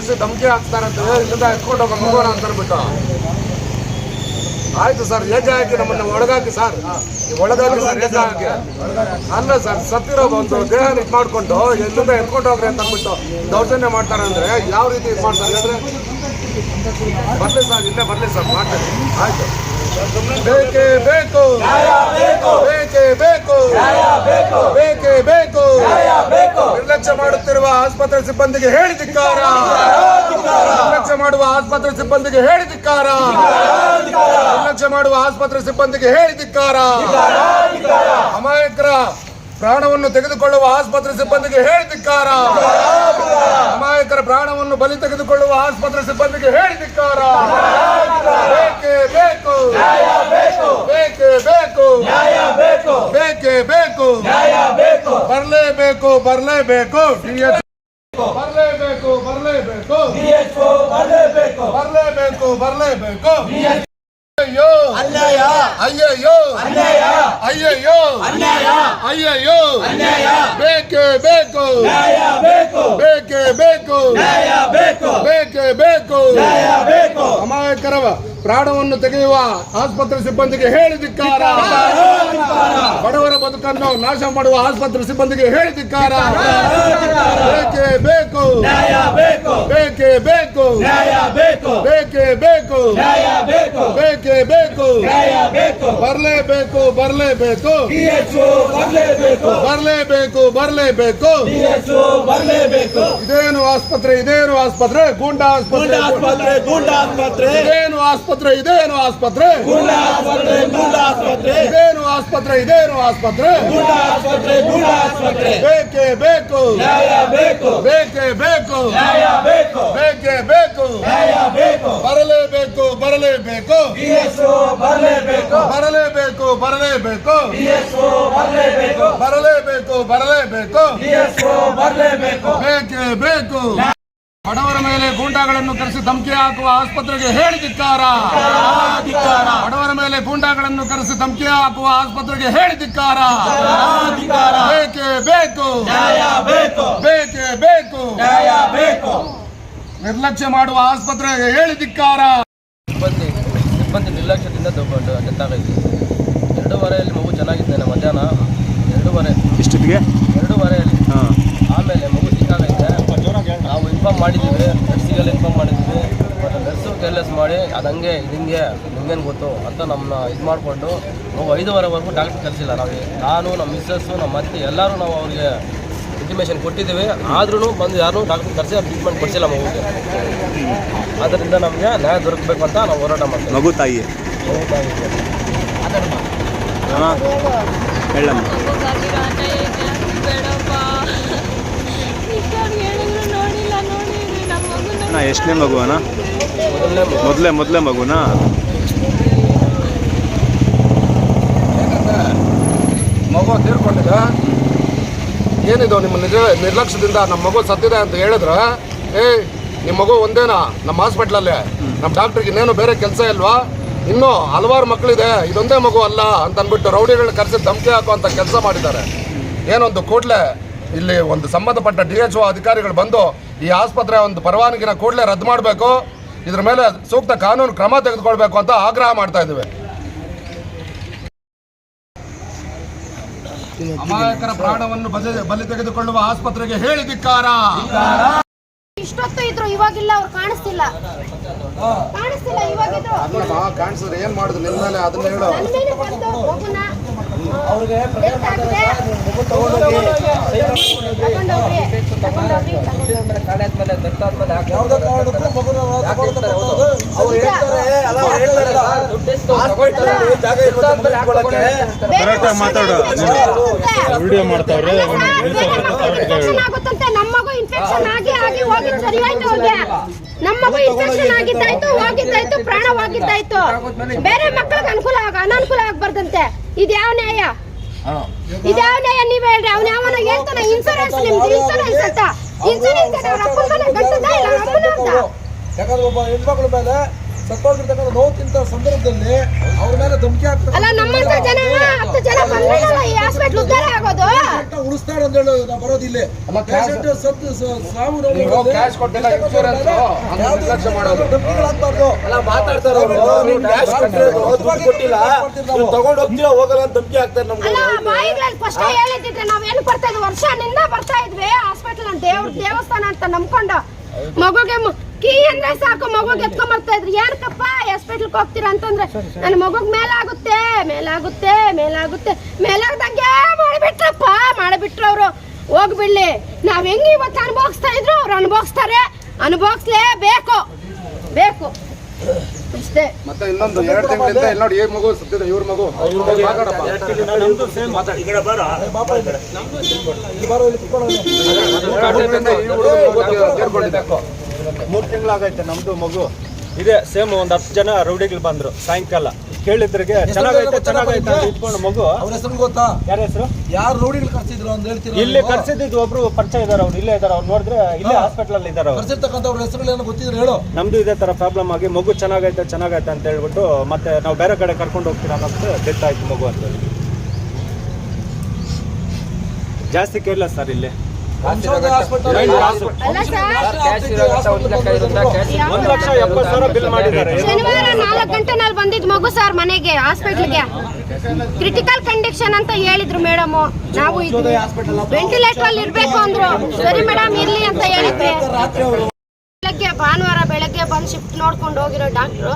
ಕರೆಸಿ ಧಮಕಿ ಹಾಕ್ತಾರಂತ ಇಲ್ಲಿಂದ ಎತ್ಕೊಂಡು ಹೋಗೋ, ಮುಗೋಣ ಅಂತ ಆಯ್ತು ಸರ್, ಹೆಜ್ಜೆ ಹಾಕಿ ನಮ್ಮನ್ನ ಒಳಗಾಕಿ ಸರ್. ಒಳಗಾಕಿ ಸರ್, ಹೆಜ್ಜೆ ಹಾಕಿ. ಅಲ್ಲ ಸರ್ ಸತ್ತಿರೋ ಒಂದು ದೇಹ ಇದು ಮಾಡ್ಕೊಂಡು ಎಲ್ಲಿಂದ ಎತ್ಕೊಂಡು ಹೋಗ್ರಿ ಅಂತ ಅಂದ್ಬಿಟ್ಟು ದೌರ್ಜನ್ಯ ಮಾಡ್ತಾರೆ ಅಂದ್ರೆ ಯಾವ ರೀತಿ ಇದು ಮಾಡ್ತಾರೆ ಬರ್ಲಿ ಸರ್, ಇಲ್ಲೇ ಬರ್ಲಿ ಸರ್, ಮಾಡ್ತೀನಿ. ಆಯ್ತು. ಬೇಕೇ ಬೇಕು. ಬೇಕೇ ಬೇಕು. ಬೇಕೇ ಬೇಕು. ನಿರ್ಲಕ್ಷ್ಯ ಮಾಡುತ್ತಿರುವ ಆಸ್ಪತ್ರೆ ಸಿಬ್ಬಂದಿಗೆ ಹೇಳಿದಿಕ್ಕಾರ ನಿರ್ಲಕ್ಷ್ಯ ಮಾಡುವ ಆಸ್ಪತ್ರೆ ಸಿಬ್ಬಂದಿಗೆ ಹೇಳಿದಿಕ್ಕಾರ ನಿರ್ಲಕ್ಷ್ಯ ಮಾಡುವ ಆಸ್ಪತ್ರೆ ಸಿಬ್ಬಂದಿಗೆ ಹೇಳಿದಿಕ್ಕಾರ ಅಮಾಯಕರ ಪ್ರಾಣವನ್ನು ತೆಗೆದುಕೊಳ್ಳುವ ಆಸ್ಪತ್ರೆ ಸಿಬ್ಬಂದಿಗೆ ಹೇಳಿದಿಕ್ಕಾರ ಅಮಾಯಕರ ಪ್ರಾಣವನ್ನು ಬಲಿ ತೆಗೆದುಕೊಳ್ಳುವ ಆಸ್ಪತ್ರೆ ಸಿಬ್ಬಂದಿಗೆ ಹೇಳಿದಿಕ್ಕಾರ ಬೇಕೇ ಬೇಕು. ಬೇಕೇ ಬೇಕು. ಬೇಕೇ ಬೇಕು. ಬರಲೇಬೇಕು ಬರಲೇಬೇಕು. ಬರಲೇಬೇಕು ಬರಲೇಬೇಕು. ಬರಲೇಬೇಕು ಬರಲೇಬೇಕು. ಅಯ್ಯೋ ಅನ್ಯಾಯ ಅಯ್ಯಯ್ಯೋ ಅನ್ಯಾಯ ಅಯ್ಯಯ್ಯೋ ಅನ್ಯಾಯ ಅಯ್ಯಯ್ಯೋ ಅನ್ಯಾಯ ಬೇಕೇ ಬೇಕು ನ್ಯಾಯ ಬೇಕು ಬೇಕೇ ಬೇಕು ನ್ಯಾಯ ಬೇಕು ಬೇಕೇ ಬೇಕು ನ್ಯಾಯ ಬೇಕು ಅಮಾಯಕರ ಪ್ರಾಣವನ್ನು ತೆಗೆಯುವ ಆಸ್ಪತ್ರೆ ಸಿಬ್ಬಂದಿಗೆ ಹೇಳಿದಿಕ್ಕಾರ ಬಡವರ ಬದುಕನ್ನು ನಾಶ ಮಾಡುವ ಆಸ್ಪತ್ರೆ ಸಿಬ್ಬಂದಿಗೆ ಹೇಳಿದಿಕ್ಕಾರ ಬೇಕೇ ಬೇಕು. ಬೇಕೇ ಬೇಕು. ಬೇಕು ಬೇಕೇ. ಬೇಕು ಬೇಕು. ಬರಲೇಬೇಕು ಬರಲೇಬೇಕು. ಬರಲೇಬೇಕು. ಬರಲೇಬೇಕು ಬರಲೇಬೇಕು. ಇದೇನು ಆಸ್ಪತ್ರೆ ಇದೇನು ಆಸ್ಪತ್ರೆ? ಗೂಂಡಾ ಆಸ್ಪತ್ರೆ ಆಸ್ಪತ್ರೆ ಗೂಂಡಾ ಆಸ್ಪತ್ರೆ. ಇದೇನು ಆಸ್ಪತ್ರೆ ಇದೇನು ಆಸ್ಪತ್ರೆ? ಗೂಂಡಾ ಆಸ್ಪತ್ರೆ ಗೂಂಡಾ ಆಸ್ಪತ್ರೆ. ಇದೇನು ಆಸ್ಪತ್ರೆ ಇದೇನು ಆಸ್ಪತ್ರೆ? ಗೂಂಡಾ ಆಸ್ಪತ್ರೆ ಗೂಂಡಾ ಆಸ್ಪತ್ರೆ. ಬೇಕೇ ಬೇಕು. ನ್ಯಾಯ ಬೇಕು. ಬೇಕೇ ಬೇಕು. ನ್ಯಾಯ ಬೇಕು. ಬೇಕೇ ಬೇಕು. ನ್ಯಾಯ ಬೇಕು. ಬರಲೇಬೇಕು ಬರಲೇಬೇಕು. ಬರಲೇ ಬರಲೇಬೇಕು ಬರಲೇಬೇಕು ಬರಲೇಬೇಕು. ಬರಲೇಬೇಕು ಬರಲೇಬೇಕು. ಬರಲೇಬೇಕು. ಬೇಕೇ ಬೇಕು. ಬಡವರ ಮೇಲೆ ಗೂಂಡಾಗಳನ್ನು ಕರೆಸಿ ಧಮಕಿ ಹಾಕುವ ಆಸ್ಪತ್ರೆಗೆ ಹೇಳಿದಿಕ್ಕಾರ. ಬಡವರ ಮೇಲೆ ಗೂಂಡಾಗಳನ್ನು ಕರೆಸಿ ಧಮಕಿ ಹಾಕುವ ಆಸ್ಪತ್ರೆಗೆ ಹೇಳಿದಿಕ್ಕಾರ. ಬೇಕೇ ಬೇಕು. ನ್ಯಾಯ ಬೇಕು. ಬೇಕೇ ಬೇಕು. ನ್ಯಾಯ ಬೇಕು. ನಿರ್ಲಕ್ಷ್ಯ ಮಾಡುವ ಆಸ್ಪತ್ರೆಗೆ ಹೇಳಿದಿಕ್ಕಾರ. ಸಿಬ್ಬಂದಿ ಸಿಬ್ಬಂದಿ ನಿರ್ಲಕ್ಷ್ಯದಿಂದ ಎರಡೂವರೆಯಲ್ಲಿ ಮಗು ಚೆನ್ನಾಗಿದ್ದೇನೆ ಮಧ್ಯಾಹ್ನ ಎರಡೂವರೆ. ಇಷ್ಟೊತ್ತಿಗೆ ಎರಡೂವರೆಯಲ್ಲಿ. ಹಾಂ. ಆಮೇಲೆ ಮಗು ಸಿಕ್ಕಾಗೈತೆ ನಾವು ಇನ್ಫಾರ್ಮ್ ಮಾಡಿದ್ದೀವಿ ನರ್ಸಿಗೆಲ್ಲ ಇನ್ಫಾರ್ಮ್ ಮಾಡಿದ್ದೀವಿ ಮತ್ತು ನರ್ಸು ಕೇರ್ಲೆಸ್ ಮಾಡಿ ಅದು ಹಂಗೆ ಇದು ಹಿಂಗೆ ನಿಮ್ಗೇನು ಗೊತ್ತು ಅಂತ ನಮ್ಮನ್ನ ಇದು ಮಾಡಿಕೊಂಡು ಮಗು ಐದೂವರೆವರೆಗೂ ಡಾಕ್ಟ್ರ್ ಕರೆಸಿಲ್ಲ. ನಾವು ನಾನು ನಮ್ಮ ಮಿಸ್ಸಸ್ಸು ನಮ್ಮ ಅತ್ತೆ ಎಲ್ಲರೂ ನಾವು ಅವ್ರಿಗೆ ಇಂಟಿಮೇಷನ್ ಕೊಟ್ಟಿದ್ದೀವಿ. ಆದ್ರೂ ಬಂದು ಯಾರೂ ಡಾಕ್ಟ್ರ್ ಕರೆಸಿ ಟ್ರೀಟ್ಮೆಂಟ್ ಕೊಡಿಸಿಲ್ಲ ಮಗುಗೆ. ಆದ್ದರಿಂದ ನಮಗೆ ನ್ಯಾಯ ದೊರಕಬೇಕು ಅಂತ ನಾವು ಹೋರಾಟ ಮಾಡ್ತೀವಿ. ಮಗು ತಾಯಿ. ಹಾಂ ಹೇಳಮ್ಮ. ಅಣ್ಣ ಎಷ್ಟನೇ ಮಗು ಅಣ್ಣ ಮೊದಲೇ ಮೊದಲೇ ಮಗುನಾ? ಮಗು ತೀರ್ಕೊಂಡಿದೆ ಏನಿದು ನಿಮ್ಮ ನಿಜ ನಿರ್ಲಕ್ಷ್ಯದಿಂದ ನಮ್ಮ ಮಗು ಸತ್ತಿದೆ ಅಂತ ಹೇಳಿದ್ರೆ? ಏಯ್ ನಿಮ್ಮ ಮಗು ಒಂದೇನಾ? ನಮ್ಮ ಹಾಸ್ಪಿಟ್ಲಲ್ಲಿ ನಮ್ಮ ಡಾಕ್ಟ್ರಿಗೆ ಇನ್ನೇನು ಬೇರೆ ಕೆಲಸ ಇಲ್ವಾ? ಇನ್ನೂ ಹಲವಾರು ಮಕ್ಕಳಿದೆ, ಇದೊಂದೇ ಮಗು ಅಲ್ಲ ಅಂತ ಅಂದ್ಬಿಟ್ಟು ರೌಡಿಗಳನ್ನ ಕರೆಸಿ ಧಮಕಿ ಹಾಕುವಂಥ ಕೆಲಸ ಮಾಡಿದ್ದಾರೆ. ಏನೊಂದು ಕೂಡಲೇ ಇಲ್ಲಿ ಒಂದು ಸಂಬಂಧಪಟ್ಟ ಡಿ ಎಚ್ ಒ ಅಧಿಕಾರಿಗಳು ಬಂದು ಈ ಆಸ್ಪತ್ರೆ ಒಂದು ಪರವಾನಗಿನ ಕೂಡಲೇ ರದ್ದು ಮಾಡಬೇಕು, ಇದ್ರ ಮೇಲೆ ಸೂಕ್ತ ಕಾನೂನು ಕ್ರಮ ತೆಗೆದುಕೊಳ್ಬೇಕು ಅಂತ ಆಗ್ರಹ ಮಾಡ್ತಾ ಇದ್ದೀವಿ. ಅಮಾಯಕರ ಪ್ರಾಣವನ್ನು ಬಲಿ- ತೆಗೆದುಕೊಳ್ಳುವ ಆಸ್ಪತ್ರೆಗೆ ಹೇಳಿದಿಕ್ಕಾರ ಇಷ್ಟೊತ್ತು ಇದ್ರು ಇವಾಗಿಲ್ಲ ಅವ್ರು ಕಾಣಿಸ್ತಿಲ್ಲ. ಕಾಣಿಸ್ತಿಲ್ಲ ಇವಾಗಿದ್ರು. ಕಾಣಿಸಿದ್ರೆ ಏನ್ ಮಾಡುದು? ನಿನ್ ಮೇಲೆ ಅದನ್ನ ಹೇಳು. ನನ್ನ ಮೇಲೆ ಬಂದು ಮಗುನ death ಆಗಿದೆ. ತಗೊಂಡೋಗ್ರಿ, ತಗೊಂಡೋಗ್ರಿ, ತಗೊಂಡೋಗ್ರಿ. ಬೇರೆ ಮಾತಾಡು. ವಿಡಿಯೋ ಮಾಡ್ತಾವ್ರೆ ಇನ್ಫೆಕ್ಷನ್ ಆಗುತ್ತಂತೆ. ನಮ್ಮ ಮಗು ಇನ್ಫೆಕ್ಷನ್ ಆಗಿ ಆಗಿ ಹೋಗಿ ಸರಿಯಾಯ್ತು ಅವ್ರಿಗೆ. ನಮ್ಮ ಮಗು ಇನ್ಫೆಕ್ಷನ್ ಆಗಿದ್ದಾಯ್ತು ಹೋಗಿದ್ದಾಯ್ತು ಪ್ರಾಣವಾಗಿದ್ದಾಯ್ತು ಬೇರೆ ಮಕ್ಕಳಿಗೆ ಅನುಕೂಲ ಆಗ ಅನಾನುಕೂಲ ಆಗ್ಬಾರ್ದಂತೆ. ಇದ್ಯಾವ ನ್ಯಾಯ? ಇದ್ಯಾವ ನ್ಯಾಯ ನೀವ್ ಹೇಳ್ರಿ? ಅವ್ನ ಯಾವನ ಹೇಳ್ತಾನೆ ಇನ್ಸೂರೆನ್ಸ್ ನಿಮ್ದು ಇನ್ಸೂರೆನ್ಸ್ ಅಂತ. ಇನ್ಸೂರೆನ್ಸ್ ಅಪ್ಪನ ಇಲ್ಲ ಅಮ್ಮನ ಅಂತ. ಯಾಕಂದ್ರೆ ಒಬ್ಬ ಹೆಣ್ಮಕ್ಳ ಮೇಲೆ ಸತ್ತೋಗಿರ್ತಕ್ಕಂಥ ನೋವು ತಿಂತ ಸಂದರ್ಭದಲ್ಲಿ ಅವ್ರ ಮೇಲೆ ಧಮಕಿ ಅಲ್ಲ ನಮ್ಮಂತ ಜನ ಹತ್ತು ಜನ ಬಂದ್ಮೇಲೆ ಈ ಹಾಸ್ಪಿಟ್ಲ್ ಉದ್ಧಾರ ಆಗೋದು? ಉಳಿಸ್ತಾರೆ ಅಂತ ಹೇಳಿ ನಾವು ಬರೋದಿಲ್ಲ ತಗೊಂಡು ಹೋಗ್ತೀರಾ ಹೋಗಲ್ಲ ಅಂತ ಧಮಕಿ ಆಗ್ತಾರೆ ನಮ್ಗೆ. ನಾವೇನು ಬರ್ತಾ ಇದ್ವಿ? ವರ್ಷನಿಂದ ಬರ್ತಾ ಇದ್ವಿ ಹಾಸ್ಪಿಟಲ್ ದೇವ್ರ ದೇವಸ್ಥಾನ ಅಂತ ನಂಬ್ಕೊಂಡು. ಮಗುಗೆ ಕೀ ಅಂದ್ರೆ ಸಾಕು ಮಗುಗೆ ಎತ್ಕೊಂಡ್ ಬರ್ತಾ ಇದ್ರಿ. ಏನಕ್ಕಪ್ಪ ಹಾಸ್ಪಿಟ್ಲ್ಗೆ ಹೋಗ್ತೀರಾ ಅಂತಂದ್ರೆ ನನ್ನ ಮಗುಗ್ ಮೇಲಾಗುತ್ತೆ ಮೇಲಾಗುತ್ತೆ ಮೇಲಾಗುತ್ತೆ. ಮೇಲಾಗ್ದಂಗೆ ಮಾಡಿಬಿಟ್ರಪ್ಪ ಮಾಡಿಬಿಟ್ರು ಅವರು. ಹೋಗ್ಬಿಡ್ಲಿ. ನಾವ್ ಹೆಂಗ್ ಇವತ್ತು ಅನುಭವಿಸ್ತಾ ಇದ್ರು ಅವ್ರು ಅನುಭವಿಸ್ತಾರೆ. ಅನುಭವಿಸ್ಲೇಬೇಕು. ಬೇಕು. ಅಷ್ಟೇ. ಮತ್ತೆ ಇನ್ನೊಂದು ಎರಡು ತಿಂಗಳಿಂದ ಇಲ್ಲಿ ನೋಡಿ ಈ ಮಗು ಸತ್ತಿದೆ ಇವ್ರ ಮಗು. ಮಾತಾಡಪ್ಪ. ಈ ಹುಡುಗ ಮಗು ತೀರ್ಕೊಂಡಿದೆ ಮೂರು ತಿಂಗಳಾಗೈತೆ ನಮ್ದು ಮಗು. ಇದೆ ಸೇಮ್ ಒಂದ್ ಹತ್ತು ಜನ ರೌಡಿಗಳು ಬಂದ್ರು ಸಾಯಂಕಾಲ. ಕೇಳಿದ್ರಿಗೆ ಚೆನ್ನಾಗೈತೆ ಚೆನ್ನಾಗೈತೆ ಅಂತ ಇಟ್ಕೊಂಡು ಮಗು. ಅವ್ರ ಹೆಸರು ಗೊತ್ತಾ? ಯಾರ ಹೆಸರು? ಯಾರು ರೌಡಿಗಳು ಕರ್ಸಿದ್ರು ಅಂತ ಹೇಳ್ತೀರಾ ಇಲ್ಲಿ? ಕರ್ಸಿದ್ದು ಒಬ್ರು ಪರಿಚಯ ಇದಾರೆ ಅವ್ರು ಇಲ್ಲೇ ಇದಾರೆ ಅವ್ರು ನೋಡಿದ್ರೆ ಇಲ್ಲೇ ಹಾಸ್ಪಿಟಲ್ ಅಲ್ಲಿ ಇದಾರೆ ಅವ್ರು. ಕರ್ಸಿರ್ತಕ್ಕಂಥವ್ರ ಗೊತ್ತಿದ್ರೆ ಹೇಳು. ನಮ್ದು ಇದೇ ತರ ಪ್ರಾಬ್ಲಮ್ ಆಗಿ ಮಗು ಚೆನ್ನಾಗೈತೆ ಚೆನ್ನಾಗೈತೆ ಅಂತ ಹೇಳ್ಬಿಟ್ಟು ಮತ್ತೆ ನಾವು ಬೇರೆ ಕಡೆ ಕರ್ಕೊಂಡು ಹೋಗ್ತೀರಾ ಅನ್ನೋದು ಡೆತ್ ಆಯ್ತು ಮಗು ಅಂತ. ಜಾಸ್ತಿ ಕೇಳಲ್ಲ ಸರ್ ಇಲ್ಲಿ. ಶನಿವಾರ ನಾಲ್ಕು ಗಂಟೆನಲ್ಲಿ ಬಂದಿದ್ ಮಗು ಸರ್ ಮನೆಗೆ ಹಾಸ್ಪಿಟ್ಲ್ಗೆ ಕ್ರಿಟಿಕಲ್ ಕಂಡೀಷನ್ ಅಂತ ಹೇಳಿದ್ರು ಮೇಡಮ್ ನಾವು ವೆಂಟಿಲೇಟರ್ ಅಲ್ಲಿ ಇರ್ಬೇಕು ಅಂದ್ರು ಸರಿ ಮೇಡಮ್ ಇರ್ಲಿ ಅಂತ ಹೇಳಿದ್ರೆ ರಾತ್ರಿ ಅವರು ಬೆಳಗ್ಗೆ ಭಾನುವಾರ ಬೆಳಗ್ಗೆ ಬಂದು ಶಿಫ್ಟ್ ನೋಡ್ಕೊಂಡು ಹೋಗಿರೋ ಡಾಕ್ಟ್ರು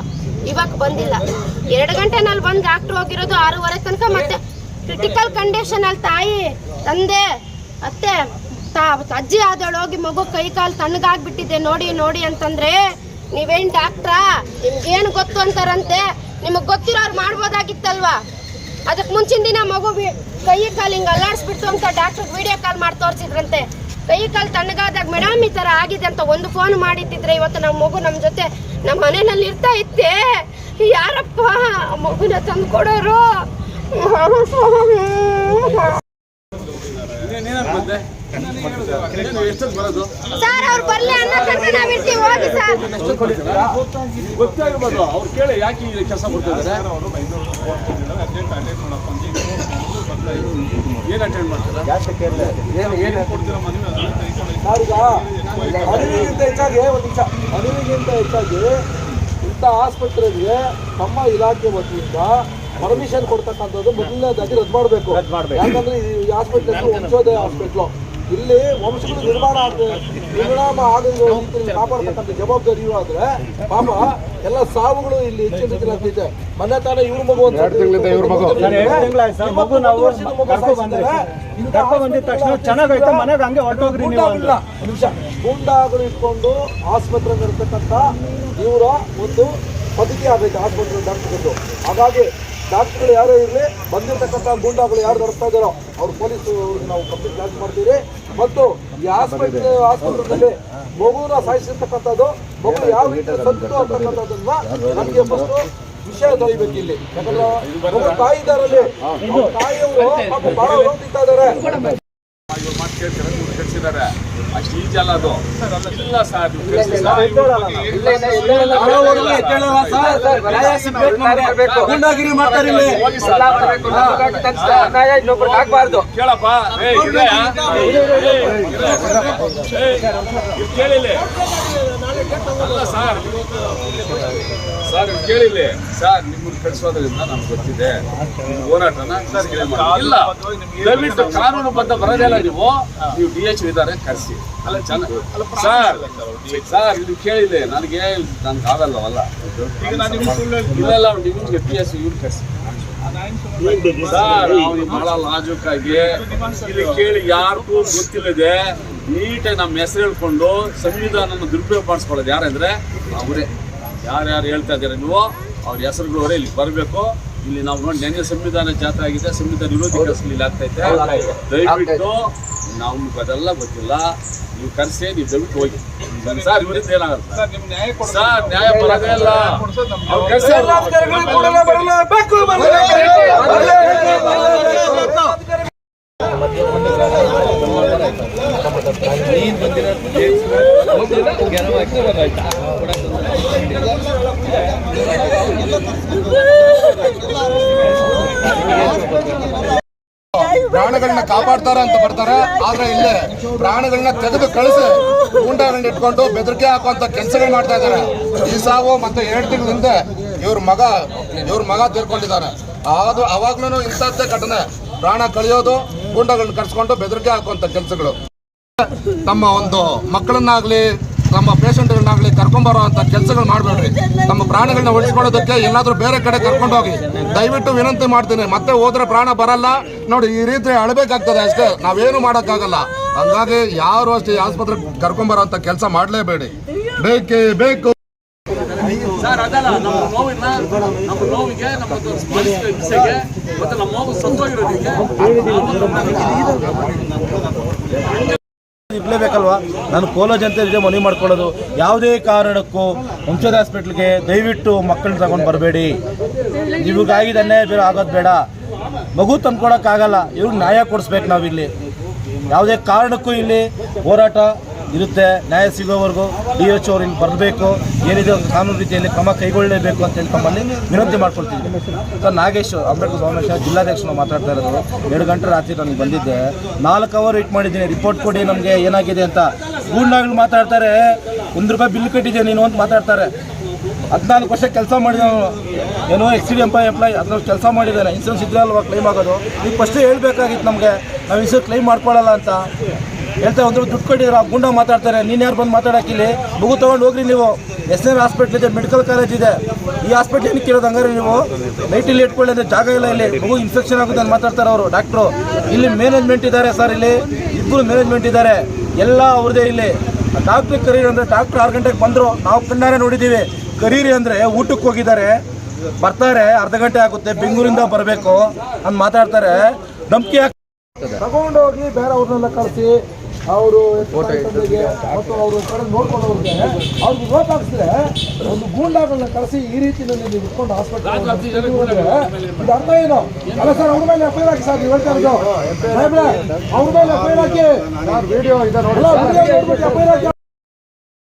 ಇವಾಗ ಬಂದಿಲ್ಲ ಎರಡು ಗಂಟೆನಲ್ಲಿ ಬಂದು ಡಾಕ್ಟ್ರು ಹೋಗಿರೋದು ಆರೂವರೆ ತನಕ ಮತ್ತೆ ಕ್ರಿಟಿಕಲ್ ಕಂಡೀಷನ್ ಅಲ್ಲಿ ತಾಯಿ ತಂದೆ ಅತ್ತೆ ತಾ ಅಜ್ಜಿ ಆದಳು ಹೋಗಿ ಮಗು ಕೈ ಕಾಲು ತಣ್ಣಗಾಗ್ಬಿಟ್ಟಿದೆ, ನೋಡಿ ನೋಡಿ ಅಂತಂದ್ರೆ ನೀವೇನ್ ಡಾಕ್ಟ್ರಾ ನಿಮ್ಗೇನು ಗೊತ್ತು ಅಂತಾರಂತೆ? ನಿಮಗೆ ಗೊತ್ತಿರೋರು ಮಾಡ್ಬೋದಾಗಿತ್ತಲ್ವಾ? ಅದಕ್ಕೆ ಮುಂಚಿನ ದಿನ ಮಗು ಕೈ ಕಾಲು ಹಿಂಗೆ ಅಲ್ಲಾಡಿಸ್ಬಿಡ್ತು ಅಂತ ಡಾಕ್ಟ್ರಿಗೆ ವಿಡಿಯೋ ಕಾಲ್ ಮಾಡಿ ತೋರಿಸಿದ್ರಂತೆ. ಕೈ ಕಾಲು ತಣ್ಣಗಾದಾಗ, ಮೇಡಮ್, ಈ ಥರ ಆಗಿದೆ ಅಂತ ಒಂದು ಫೋನ್ ಮಾಡಿದ್ದಿದ್ರೆ ಇವತ್ತು ನಮ್ಮ ಮಗು ನಮ್ಮ ಜೊತೆ ನಮ್ಮ ಮನೆಯಲ್ಲಿ ಇರ್ತಾ ಇತ್ತೆ? ಯಾರಪ್ಪ? ಮಗುನ ತಂದು ಕೊಡೋರು ಸರ್ ಅವ್ರು ಬರ್ಲಿ ಅನ್ನೋ ತನಕ ನಾವ್ ಇರ್ತೀವಿ ಹೋಗಿ ಸರ್. ಗೊತ್ತಾಗಿರ್ಬೋದು ಅವ್ರು ಕೇಳಿ ಯಾಕೆ ಈ ಕೆಲಸ ಮಾಡ್ತಿದ್ದಾರೆ ಏನು ಅಟೆಂಡ್ ಮಾಡ್ತಾರೆ? ಏನು ಏನು ನಾವೀಗ ಅರಿವಿಗಿಂತ ಹೆಚ್ಚಾಗಿ ಒಂದು ನಿಮಿಷ. ಅರಿವಿಗಿಂತ ಹೆಚ್ಚಾಗಿ ಇಂಥ ಆಸ್ಪತ್ರೆಗೆ ತಮ್ಮ ಇಲಾಖೆ ವತಿಯಿಂದ ಪರ್ಮಿಷನ್ ಕೊಡ್ತಕ್ಕಂಥದ್ದು ಮೊದಲನೇದಾಗಿ ರದ್ದು ಮಾಡಬೇಕು. ಯಾಕಂದ್ರೆ ಈ ಆಸ್ಪತ್ರೆ ವಂಶೋದಯ ಹಾಸ್ಪಿಟ್ಲು. ಇಲ್ಲಿ ವಂಶಗಳು ನಿರ್ಮಾಣ ಆದ್ರೆ ನಿರ್ಣಾಮ ಆಗದೆ ರೀತಿಯಲ್ಲಿ ಕಾಪಾಡ್ತಕ್ಕಂಥ ಜವಾಬ್ದಾರಿ ಇವು ಆದ್ರೆ ಪಾಪ ಎಲ್ಲ ಸಾವುಗಳು ಇಲ್ಲಿ ಹೆಚ್ಚಿನ ರೀತಿಯಲ್ಲಿ ಆಗ್ತೈತೆ ಮೊನ್ನೆ ತಾನೇ ಇವ್ರ ಮಗು ಅಂತ ಇವ್ರ ಚೆನ್ನಾಗೈತೆ ಮನೆಗೆ ಹಂಗೆ ಹೊರಟೋಗ್ರಿ ನೀವು ಒಂದು ನಿಮಿಷ. ಗೂಂಡಾಗಳು ಇಟ್ಕೊಂಡು ಆಸ್ಪತ್ರೆ ಇರ್ತಕ್ಕಂಥ ಇವರ ಒಂದು ಪದ್ಧತಿ ಆಗೈತೆ ಆಸ್ಪತ್ರೆ ಡಾಕ್ಟರ್ಗಳು ಹಾಗಾಗಿ ಡಾಕ್ಟರ್ಗಳು ಯಾರೇ ಇರಲಿ ಬಂದಿರತಕ್ಕಂಥ ಗೂಂಡಾಗಳು ಯಾರು ನಡೆಸ್ತಾ ಇದ್ದಾರೋ ಅವ್ರ ಪೊಲೀಸ್ ನಾವು ಕಂಪ್ಲೀಟ್ ಲಾಂಚ್ ಮಾಡ್ತೀವಿ. ಮತ್ತು ಈ ಆಸ್ಪತ್ರೆ ಆಸ್ಪತ್ರೆಯಲ್ಲಿ ಮಗುನ ಸಾಯಿಸಿರ್ತಕ್ಕಂಥದ್ದು ಮಗು ಯಾವ ರೀತಿ ಸತ್ತು ಅಂತಕ್ಕಂಥದ್ದನ್ನ ನಮಗೆ ಫಸ್ಟು ವಿಷಯ ದೊರೀಬೇಕು ಇಲ್ಲಿ. ಯಾಕಂದ್ರೆ ತಾಯಿದಾರಲ್ಲಿ ತಾಯಿಯವರು ಪಾಪ ಬಹಳ ಹೋಗ್ತಿರ್ತಾ ಇದ್ದಾರೆ ಕಳಿಸಿದ್ದಾರೆ ಅಷ್ಟು ಈಜಿ ಅಲ್ಲ ಅದು ಇಲ್ಲ ಸರ್ ಗುಂಡಾಗಿರಿ ಮಾಡ್ತಾರೆ ಆಗ್ಬಾರ್ದು ಕೇಳಪ್ಪ ಕೇಳಿಲ್ಲಿ ಅಲ್ಲ ಸರ್. ಸರ್ ಕೇಳಿಲ್ಲ ಸರ್ ನಿಮ್ಮನ್ನು ಕಳಿಸೋದ್ರಿಂದ ನಮ್ಗೆ ಗೊತ್ತಿದೆ. ಹೋರಾಟನ. ಇಲ್ಲ. ದಯವಿಟ್ಟು ಕಾನೂನು ಬದ್ಧ ಬರೋದಿಲ್ಲ ನೀವು. ನೀವು ಡಿ ಎಚ್ ಇದ್ದಾರೆ ಕರೆಸಿ. ಅಲ್ಲ ಚೆನ್ನಾಗಿ ಸರ್ ಸರ್ ಇದು ಕೇಳಿಲ್ಲ ನನಗೆ ನನ್ಗೆ ಆಗಲ್ಲವಲ್ಲ ಇಲ್ಲ ನಿಮ್ಗೆ ಪಿ ಎಸ್ ಇವ್ರು ಕರೆಸಿ. ಬಹಳ ಲಾಜುಕಾಗಿ ಇಲ್ಲಿ ಕೇಳಿ ಯಾರಿಗೂ ಗೊತ್ತಿಲ್ಲದೆ ನೀಟಾಗಿ ನಮ್ಮ ಹೆಸರು ಹೇಳ್ಕೊಂಡು ಸಂವಿಧಾನನ ದುರುಪಯೋಗ ಮಾಡಿಸ್ಕೊಳ್ಳೋದು ಯಾರಂದ್ರೆ ಅವರೇ. ಯಾರ್ಯಾರು ಹೇಳ್ತಾ ಇದ್ದಾರೆ ನೀವು ಅವ್ರ ಹೆಸರುಗಳವರೇ ಇಲ್ಲಿ ಬರಬೇಕು. ಇಲ್ಲಿ ನಾವು ನೋಡಿ ನೆನ್ನೆ ಸಂವಿಧಾನ ಜಾತ್ರೆ ಆಗಿದೆ. ಸಂವಿಧಾನ ವಿರೋಧಿ ಕೆಲಸ ಇಲ್ಲಿ ಆಗ್ತೈತೆ ದಯವಿಟ್ಟು ನಮ್ಗೆ ಅದೆಲ್ಲ ಗೊತ್ತಿಲ್ಲ ನೀವು ಕರೆಸಿ ನೀವು ದಯವಿಟ್ಟು ಹೋಗಿ. ಸರ್ ಇವರಿಂದ ಏನಾಗುತ್ತೆ ಸರ್ ನ್ಯಾಯ ಪ್ರಾಣಗಳನ್ನ ಕಾಪಾಡ್ತಾರ ಅಂತ ಬರ್ತಾರೆ. ಆದ್ರೆ ಇಲ್ಲೇ ಪ್ರಾಣಗಳನ್ನ ತೆಗೆದು ಕಳಿಸಿ ಗೂಂಡಾಗಳನ್ನ ಇಟ್ಕೊಂಡು ಬೆದರಿಕೆ ಹಾಕುವಂತ ಕೆಲಸಗಳು ಮಾಡ್ತಾ ಇದ್ದಾರೆ ಈ ಸಾವು ಮತ್ತೆ ಎರಡು ತಿಂಗಳ ಹಿಂದೆ ಇವ್ರ ಮಗ ಇವ್ರ ಮಗ ತೀರ್ಕೊಂಡಿದ್ದಾರೆ ಅದು ಅವಾಗ್ಲೂ ಇಂಥದ್ದೇ ಘಟನೆ. ಪ್ರಾಣ ಕಳಿಯೋದು ಗೂಂಡಗಳನ್ನ ಕರ್ಸ್ಕೊಂಡು ಬೆದರಿಕೆ ಹಾಕುವಂತ ಕೆಲಸಗಳು. ತಮ್ಮ ಒಂದು ಮಕ್ಕಳನ್ನಾಗ್ಲಿ ತಮ್ಮ ಕರ್ಕೊಂಡ್ ಕರ್ಕೊಂಬರೋ ಅಂತ ಕೆಲಸಗಳು ಮಾಡಬೇಡ್ರಿ. ತಮ್ಮ ಪ್ರಾಣಗಳನ್ನ ಉಳಿಸ್ಕೊಳ್ಳೋದಕ್ಕೆ ಎಲ್ಲಾದರೂ ಬೇರೆ ಕಡೆ ಕರ್ಕೊಂಡು ಹೋಗಿ ದಯವಿಟ್ಟು ವಿನಂತಿ ಮಾಡ್ತೀನಿ, ಮತ್ತೆ ಹೋದ್ರೆ ಪ್ರಾಣ ಬರಲ್ಲ. ನೋಡಿ, ಈ ರೀತಿ ಅಳಬೇಕಾಗ್ತದೆ ಅಷ್ಟೇ, ನಾವೇನು ಮಾಡೋಕ್ಕಾಗಲ್ಲ. ಹಂಗಾಗಿ ಯಾರು ಅಷ್ಟೇ ಆಸ್ಪತ್ರೆ ಆಸ್ಪತ್ರೆಗೆ ಕರ್ಕೊಂಬರೋ ಅಂತ ಕೆಲಸ ಮಾಡಲೇಬೇಡಿ. ಬೇಕೇ ಬೇಕು. ಸರ್ ಇರ್ಲೇಬೇಕಲ್ವಾ? ನಾನು ಕೋಲೋ ಜನತೆ ಜೊತೆ ಮನವಿ ಮಾಡ್ಕೊಳ್ಳೋದು. ಯಾವುದೇ ಕಾರಣಕ್ಕೂ ವಂಶದ ಹಾಸ್ಪಿಟ್ಲ್ಗೆ ದಯವಿಟ್ಟು ಮಕ್ಕಳನ್ನ ತಗೊಂಡು ಬರಬೇಡಿ. ನಿಮಗಾಗಿದ ಅನ್ಯಾಯ ಬೇರೆ ಆಗೋದು ಬೇಡ. ಮಗು ತಂದ್ಕೊಡೋಕ್ಕಾಗಲ್ಲ ಇವ್ರಿಗೆ ನ್ಯಾಯ ಕೊಡಿಸ್ಬೇಕು ನಾವಿಲ್ಲಿ. ಯಾವುದೇ ಕಾರಣಕ್ಕೂ ಇಲ್ಲಿ ಹೋರಾಟ ಇರುತ್ತೆ. ನ್ಯಾಯ ಸಿಗೋವರೆಗೂ ಡಿ ಎಚ್ ಅವ್ರು ಇಲ್ಲಿ ಬರಬೇಕು. ಏನಿದೆ ಒಂದು ಕಾನೂನು ರೀತಿಯಲ್ಲಿ ಕ್ರಮ ಕೈಗೊಳ್ಳಲೇಬೇಕು ಅಂತ ಹೇಳಿ ತಮ್ಮಲ್ಲಿ ವಿನಂತಿ ಮಾಡ್ಕೊಳ್ತೀವಿ ಸರ್, ನಾಗೇಶ್ ಅಂಬೇಡ್ಕರ್ ಸೋಮೇಶ ಜಿಲ್ಲಾಧ್ಯಕ್ಷರು ಮಾತಾಡ್ತಾ ಇರೋದು. ಎರಡು ಗಂಟೆ ರಾತ್ರಿ ನನಗೆ ಬಂದಿದ್ದೆ. ನಾಲ್ಕು ಅವರ್ ವೇಟ್ ಮಾಡಿದ್ದೀನಿ. ರಿಪೋರ್ಟ್ ಕೊಡಿ ನಮಗೆ ಏನಾಗಿದೆ ಅಂತ. ಗೂಂಡಾಗ್ಲು ಮಾತಾಡ್ತಾರೆ. ಒಂದು ರೂಪಾಯಿ ಬಿಲ್ ಕಟ್ಟಿದೆ ನೀನು ಅಂತ ಮಾತಾಡ್ತಾರೆ. ಹದಿನಾಲ್ಕು ವರ್ಷ ಕೆಲಸ ಮಾಡಿದವನು ಏನೋ ಎಕ್ಸ್ ಡಿ ಎಂಪ್ಲಾಯ್ ಎಂಪ್ಲಾಯ್ ಅದನ್ನ ಕೆಲಸ ಮಾಡಿದ್ದಾನೆ. ಇನ್ಸೂರೆನ್ಸ್ ಇದ್ರೆ ಅಲ್ವಾ ಕ್ಲೈಮ್ ಆಗೋದು? ನೀವು ಫಸ್ಟೇ ಹೇಳಬೇಕಾಗಿತ್ತು ನಮಗೆ. ನಾವು ಇನ್ಸೂರೆನ್ಸ್ ಕ್ಲೈಮ್ ಮಾಡ್ಕೊಳ್ಳಲ್ಲ ಅಂತ. ಹೇಳ್ತಾ ಒಂದು ದುಡ್ಡು ಕೊಟ್ಟಿದ್ರೆ ಆ ಗುಂಡ ಮಾತಾಡ್ತಾರೆ. ನೀನು ಯಾರು ಬಂದು ಮಾತಾಡೋಕ್ಕಿಲ್ಲಿ ಮಗು ತೊಗೊಂಡು ಹೋಗ್ರಿ ನೀವು. ಎಸ್ ಎನ್ ಹಾಸ್ಪಿಟ್ಲ್ ಇದೆ, ಮೆಡಿಕಲ್ ಕಾಲೇಜ್ ಇದೆ. ಈ ಹಾಸ್ಪಿಟ್ಲ್ ಏನು ಕೇಳೋದು ಹಂಗಾರೆ ನೀವು? ನೈಟಲ್ಲಿ ಇಟ್ಕೊಳ್ಳಿ ಅಂದರೆ ಜಾಗ ಇಲ್ಲ ಇಲ್ಲಿ. ಮಗು ಇನ್ಫೆಕ್ಷನ್ ಆಗುತ್ತೆ ಅಂತ ಮಾತಾಡ್ತಾರೆ ಅವರು ಡಾಕ್ಟ್ರು ಇಲ್ಲಿ ಮ್ಯಾನೇಜ್ಮೆಂಟ್ ಇದ್ದಾರೆ ಸರ್ ಇಲ್ಲಿ. ಇಬ್ಬರು ಮ್ಯಾನೇಜ್ಮೆಂಟ್ ಇದ್ದಾರೆ. ಎಲ್ಲ ಅವ್ರದೇ ಇಲ್ಲಿ. ಡಾಕ್ಟ್ರಿಗೆ ಕರೀರಿ ಅಂದರೆ ಡಾಕ್ಟ್ರ್ ಆರು ಗಂಟೆಗೆ ಬಂದರು. ನಾವು ಕಣ್ಣಾರೆ ನೋಡಿದ್ದೀವಿ ಕರೀರಿ ಅಂದರೆ ಊಟಕ್ಕೆ ಹೋಗಿದ್ದಾರೆ. ಬರ್ತಾರೆ, ಅರ್ಧ ಗಂಟೆ ಆಗುತ್ತೆ, ಬೆಂಗಳೂರಿಂದ ಬರಬೇಕು ಅಂತ ಮಾತಾಡ್ತಾರೆ. ನಂಬಿಕೆ ತಗೊಂಡೋಗಿ ಬೇರೆ ಅವ್ರನ್ನೆಲ್ಲ ಕಳಿಸಿ. ಅವರು ಮತ್ತು ಅವರು ಕಡೆ ನೋಡ್ಕೊಂಡು ಅವ್ರಿಗೆ ಅವ್ರಿಗೆ ಹಾಕಿಸಿದ್ರೆ ಒಂದು ಗೂಂಡಾಗಳನ್ನ ಕಳಿಸಿ ಈ ರೀತಿ ನೀವು ಇಟ್ಕೊಂಡು ಹಾಸ್ಪಿಟಲ್ ಇದು ಅರ್ಥ ಏನು? ಅಲ್ಲ ಸರ್ ಅವ್ರ ಮೇಲೆ ಎಫ್ ಐ ಆರ್ ಹಾಕಿ ಸರ್ ನೀವು ಹೇಳ್ತಾ ಇರೋದು. ಅವ್ರ ಮೇಲೆ ಎಫ್ ಐ ಆರ್ ಹಾಕಿ ವಿಡಿಯೋ ಇದೆ ನೋಡಿ ಎಫ್ ಐ ಆರ್ ಹಾಕಿ